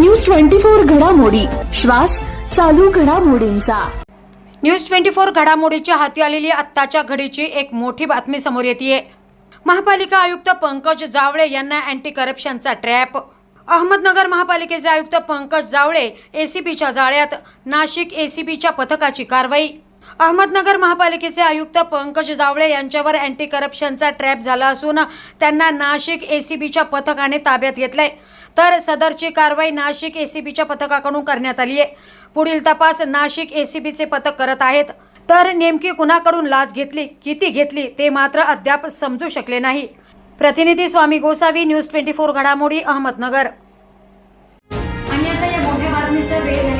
News twenty four घडामोडी. श्वास चालू घडामोडींचा. न्यूज ट्वेंटी फोर घडामोडीच्या हाती आलेली आत्ताच्या घडीची एक मोठी बातमी समोर येते महापालिका आयुक्त पंकज जावळे यांना अँटी करप्शनचा ट्रॅप. अहमदनगर महापालिकेचे आयुक्त पंकज जावळे एसीपीच्या जाळ्यात नाशिक एसीपीच्या पथकाची कारवाई. अहमदनगर महापालिकेचे आयुक्त पंकज जावळे यांच्यावर अँटी करप्शनचा ट्रॅप झाला असून त्यांना नाशिक एसीबीच्या पथकाने ताब्यात घेतलंय. तर सदरची कारवाई नाशिक एसीबीच्या पथकाकडून करण्यात आली आहे. पुढील तपास नाशिक एसीबीचे पथक करत आहेत. तर नेमकी कुणाकडून लाच घेतली किती घेतली ते मात्र अद्याप समजू शकले नाही. प्रतिनिधी Swami Gosavi news twenty four घडामोडी अहमदनगर. आणि आता या मोठ्या बातमीचा वेळ